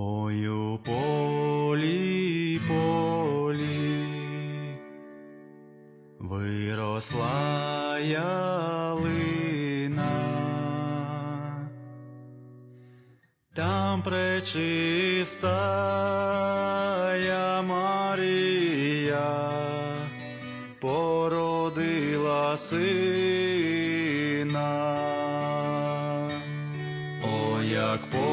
Ой полі, полі виросла ялина, там пречистая Марія породила сина. О, як породила,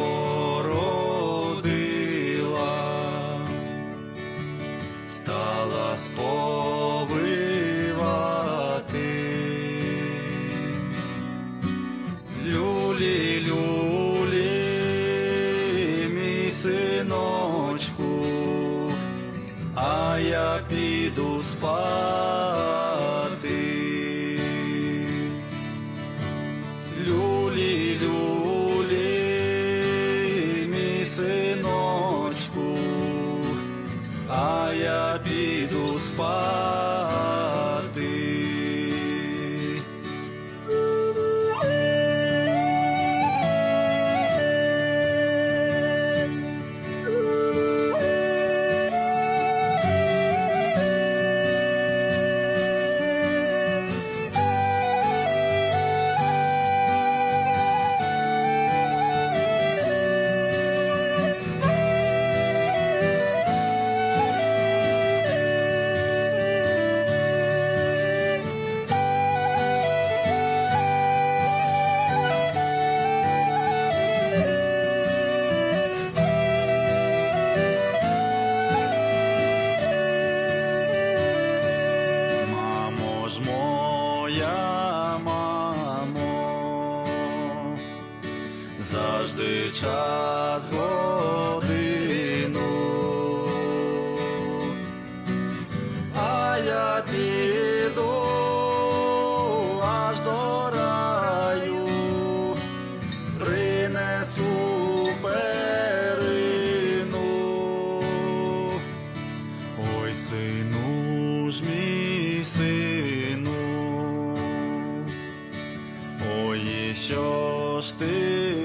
я піду спати. Люлі, люлі, мій синочку, а я піду спати. Час годину, а я піду аж до раю, принесу перину. Ой, сину ж мій сину, ой, що ж ти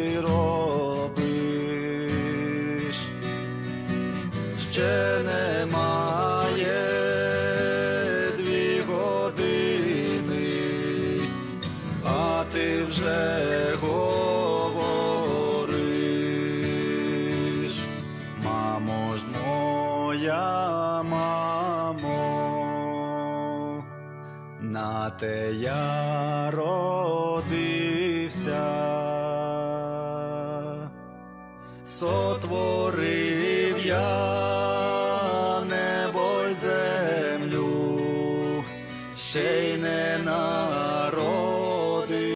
моя, мамо, на те я родився, сотворив я небо й землю, ще й не народився